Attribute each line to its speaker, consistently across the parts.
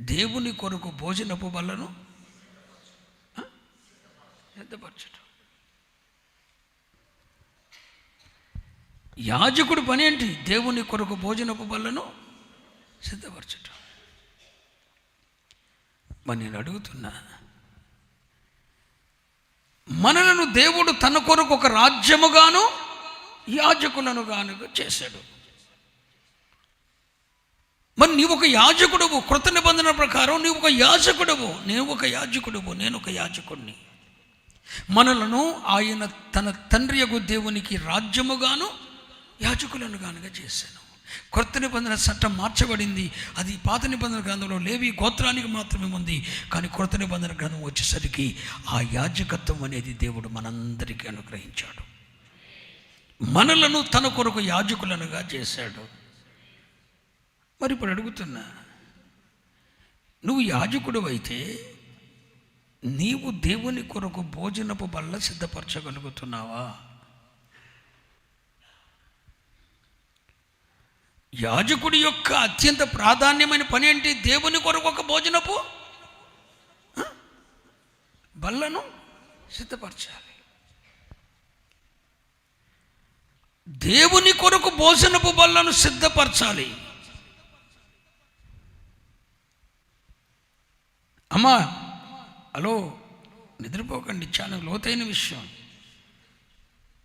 Speaker 1: దేవుని కొరకు భోజనపు బల్లను సిద్ధపరచటం. యాజకుడి పని ఏంటి? దేవుని కొరకు భోజనపు బల్లను సిద్ధపరచటం. మరి నేను అడుగుతున్నా మనలను దేవుడు తన కొరకు ఒక రాజ్యముగాను యాజకులను గాను చేశాడు. మరి నీవు ఒక యాజకుడువు. కృత నిబంధన ప్రకారం నీవు ఒక యాజకుడువు. నేను ఒక యాజకుడువు. నేను ఒక యాజకుడిని మనలను ఆయన తన తండ్రి యొక్క దేవునికి రాజ్యముగాను యాజకులను గానుగా చేశాను. కొత్త నిబంధన చట్టం మార్చబడింది. అది పాత నిబంధన గ్రంథంలో లేవి గోత్రానికి మాత్రమే ఉంది. కానీ కొత్త నిబంధన గ్రంథం వచ్చేసరికి ఆ యాజకత్వం అనేది దేవుడు మనందరికీ అనుగ్రహించాడు. మనలను తన కొరకు యాజకులనుగా చేశాడు. మరి ఇప్పుడు అడుగుతున్నా. నువ్వు యాజకుడు అయితే నీవు దేవుని కొరకు భోజనపు బల్ల సిద్ధపరచగలుగుతున్నావా? యాజకుడి యొక్క అత్యంత ప్రాధాన్యమైన పని ఏంటి? దేవుని కొరకు ఒక భోజనపు బల్లను సిద్ధపరచాలి. దేవుని కొరకు భోజనపు బల్లను సిద్ధపరచాలి. అమ్మా హలో నిద్రపోకండి చాలా లోతైన విషయం.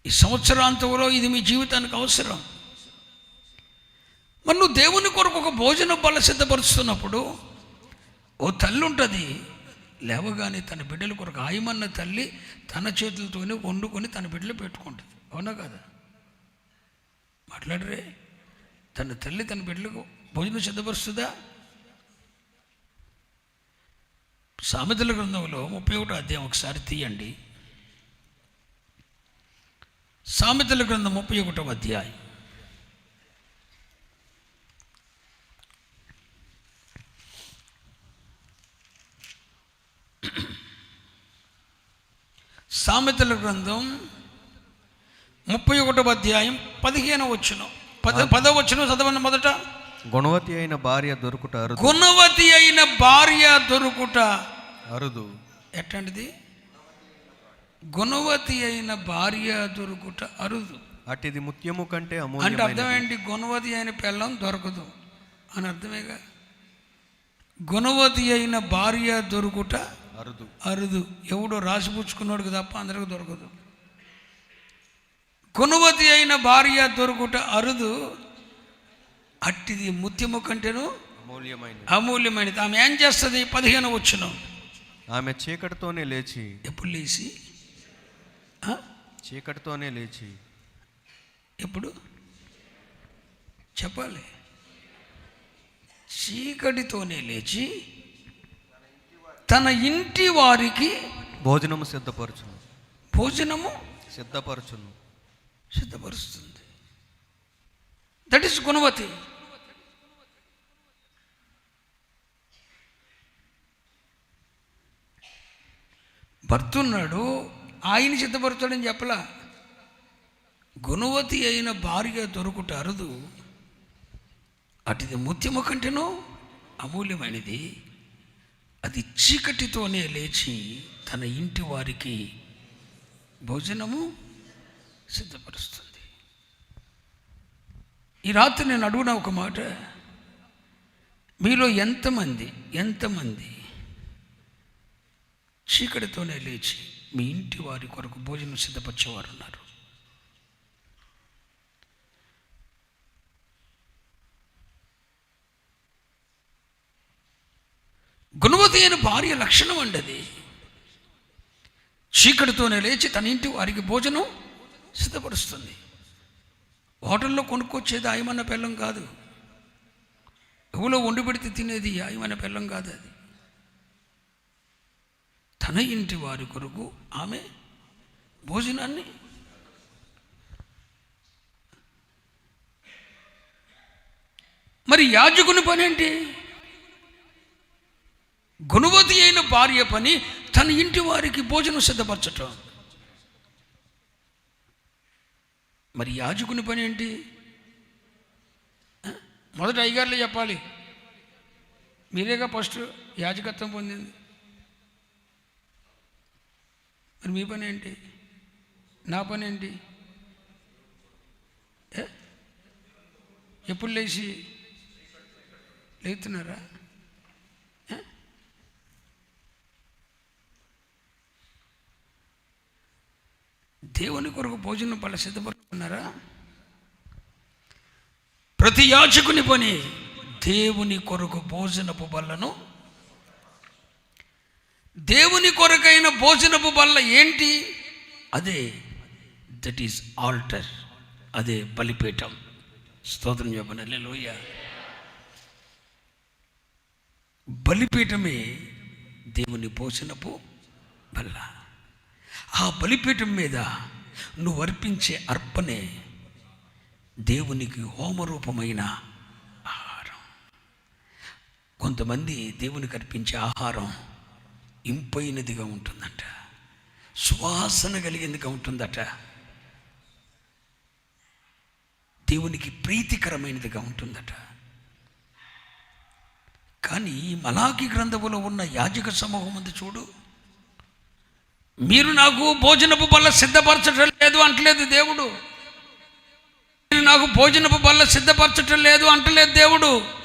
Speaker 1: ఈ సంవత్సరాంతంలో ఇది మీ జీవితానికి అవసరం. మరి నువ్వు దేవుని కొరకు ఒక భోజన బల సిద్ధపరుస్తున్నప్పుడు ఓ తల్లి ఉంటుంది లేవగానే తన బిడ్డల కొరకు ఆయమన్న తల్లి తన చేతులతోనే వండుకొని తన బిడ్డలు పెట్టుకుంటుంది. అవునా కదా? మాట్లాడరే తన తల్లి తన బిడ్డలకు భోజనం సిద్ధపరుస్తుందా? సామెతల గ్రంథంలో ముప్పై ఒకటో అధ్యాయం ఒకసారి తీయండి. సామెతల గ్రంథం ముప్పై ఒకటో అధ్యాయం. సామెతల గ్రంథం ముప్పై ఒకటో అధ్యాయం పదిహేను వచ్చును పద పదో వచ్చును చదవండి మొదట.
Speaker 2: గుణవతి అయిన భార్య దొరుకుట
Speaker 1: గుణవతి అయిన భార్య దొరుకుట
Speaker 2: అరుదు.
Speaker 1: ఎట్లాంటిది? గుణవతి అయిన భార్య దొరుకుట అరుదు.
Speaker 2: అటిది ముత్యము కంటే
Speaker 1: అంటే అర్థం ఏంటి? గుణవతి అయిన పిల్లం దొరకదు. అని అర్థమేగా? గుణవతి అయిన భార్య దొరుకుట
Speaker 2: అరుదు.
Speaker 1: అరుదు. ఎవడో రాసిపుచ్చుకున్నాడు తప్ప అందరికి దొరకదు. గుణవతి అయిన భార్య దొరుకుట అరుదు. అట్టిది ముత్యము కంటేను
Speaker 2: అమూల్యమైన
Speaker 1: అమూల్యమైనది. ఆమె ఏం చేస్తుంది? పదిహేను వచ్చును
Speaker 2: ఆమె చీకటితోనే లేచి
Speaker 1: ఎప్పుడు లేచి?
Speaker 2: చీకటితోనే లేచి.
Speaker 1: ఎప్పుడు? చెప్పాలి. చీకటితోనే లేచి తన ఇంటి వారికి
Speaker 2: భోజనము సిద్ధపరచును.
Speaker 1: భోజనము
Speaker 2: సిద్ధపరచును.
Speaker 1: సిద్ధపరుస్తుంది. దట్ ఈస్ గుణవతి భర్త ఉన్నాడు ఆయన సిద్ధపరుస్తాడని చెప్పలా. గుణవతి అయిన భార్య దొరుకుట అరుదు. అటుది ముత్యము కంటేనో అమూల్యమైనది. అది చీకటితోనే లేచి తన ఇంటి వారికి భోజనము సిద్ధపరుస్తుంది. ఈ రాత్రి నేను అడుగున ఒక మాట. మీలో ఎంతమంది ఎంతమంది చీకటితోనే లేచి మీ ఇంటి వారి కొరకు భోజనం సిద్ధపరిచేవారు ఉన్నారు. గుణవతి అయిన భార్య లక్షణం అండి అది చీకటితోనే లేచి తన ఇంటి వారికి భోజనం సిద్ధపరుస్తుంది. హోటల్లో కొనుక్కొచ్చేది ఆయమన్న పెళ్ళం కాదు. ఎవలో వండి పెడితే తినేది ఆయమన్న పెళ్ళం కాదు అది. తన ఇంటి వారి కొరకు ఆమె భోజనాన్ని మరి యాజకుని పని ఏంటి గుణవతి అయిన భార్య పని తన ఇంటి వారికి భోజనం సిద్ధపరచటం. మరి యాజకుని పని ఏంటి మొదట అయ్యగారులే చెప్పాలి. మీరేగా ఫస్ట్ యాజకత్వం పొందింది? మరి మీ పని ఏంటి? నా పని ఏంటి? ఎప్పుడు లేచి లేతున్నారా? దేవుని కొరకు భోజనం పళ్ళ సిద్ధపడుతున్నారా ప్రతి యాచకుని పని దేవుని కొరకు భోజనపు బల్లను దేవుని కొరకైన భోజనపు బల్ల ఏంటి? అదే దట్ ఈస్ ఆల్టర్ అదే బలిపీఠం. స్తోత్రం చెప్పనలే లోయ బలిపీఠమే దేవుని భోజనపు బల్ల. ఆ బలిపీఠం మీద నువ్వు అర్పించే అర్పణే దేవునికి హోమరూపమైన ఆహారం. కొంతమంది దేవునికి అర్పించే ఆహారం ఇంపైనదిగా ఉంటుందంట. సువాసన కలిగిందిగా ఉంటుందట. దేవునికి ప్రీతికరమైనదిగా ఉంటుందట. కానీ మలాకి గ్రంథములో ఉన్న యాజక సమూహం ఉంది చూడు. మీరు నాకు భోజనపు బల్ల సిద్ధపరచటం లేదు అంటలేదు దేవుడు. మీరు నాకు భోజనపు బల్ల సిద్ధపరచటం లేదు అంటలేదు దేవుడు.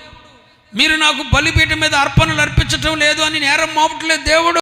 Speaker 1: మీరు నాకు బలిపీఠం మీద అర్పణలు అర్పించటం లేదు అని నేరం మోపట్లేదు దేవుడు